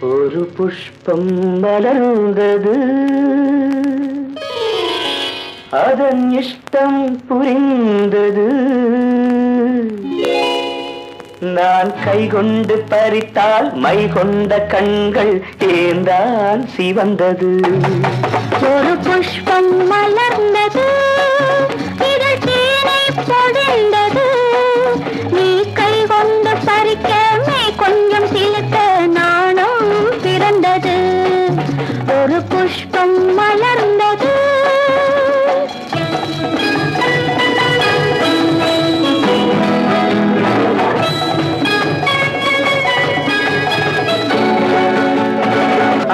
ஒரு புஷ்பம் மலர்ந்தது. அதன் இஷ்டம் புரிந்தது. நான் கை கொண்டு பறித்தால் மை கொண்ட கண்கள் தேர்ந்தான் சிவந்தது. ஒரு புஷ்பம் மலர்ந்தது.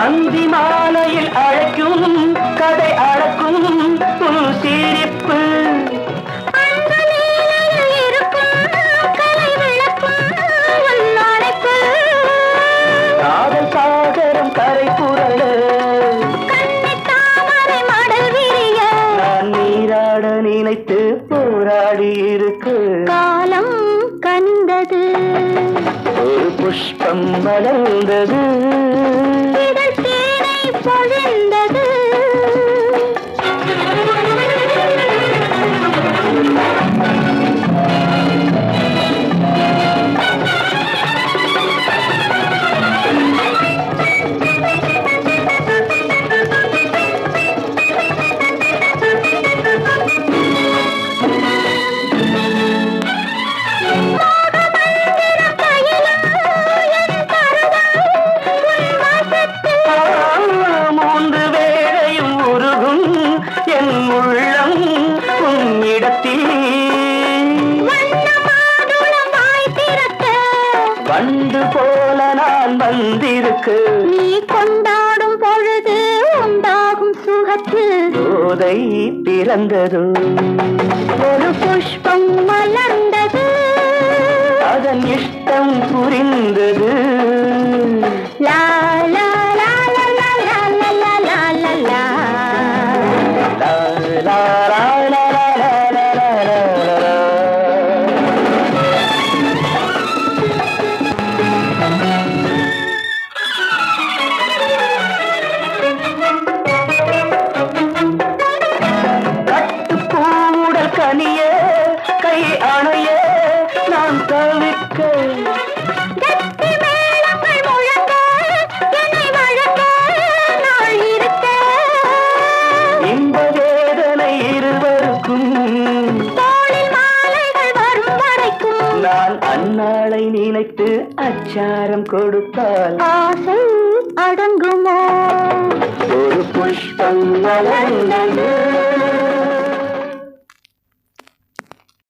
அந்தி மாலையில் அழைக்கும் கதை அழக்கும் உன் சிரிப்பு. காதல் சாகரம் கரை புரள நீராட நினைத்து போராடி இருக்கு. காலம் கண்டது ஒரு புஷ்பம் மலர்ந்தது. வண்டு போல நான் வந்திருக்கு. நீ கொண்டாடும் பொழுது உண்டாகும் சுகத்தில் போதை பிறந்தது. ஒரு புஷ்பம் மலர்ந்தது. அதன் இஷ்டம் புரிந்தது. லா அணையே நான் தவிர்க்க இன்ப வேதனை இருவருக்கும் நான் அந்நாளை நினைத்து அச்சாரம் கொடுத்தால் ஆசை அடங்குமோ? ஒரு புஷ்பம்